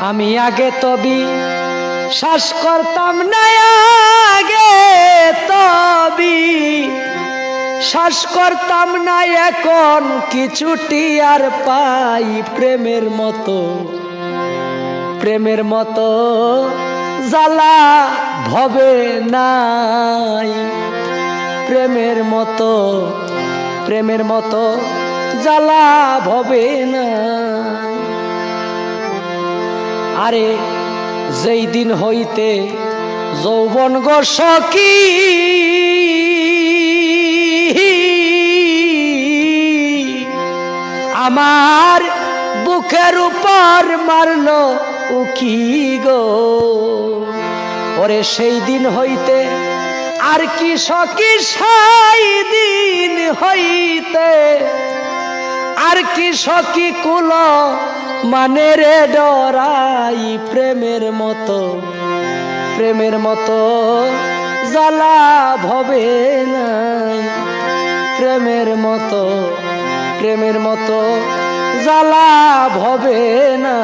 আমি আগে তবি শ্বাস করতাম না, আগে তবি শ্বাস করতাম না, এখন কিছুটি আর পাই প্রেমের মতো। প্রেমের মতো জ্বালা ভবে নাই। প্রেমের মতো প্রেমের মতো জ্বালা ভবে না আরে, যেই দিন হইতে যৌবন গো আমার বুকের উপর মারলো উকি গো। ওরে, সেই দিন হইতে আর কি সখী সাই দিন হইতে, আর কি সখী কুল মানে রে ডরাই প্রেমের মতো প্রেমের মতো জ্বালা ভবে নাই। প্রেমের মতো প্রেমের মতো জ্বালা ভবে না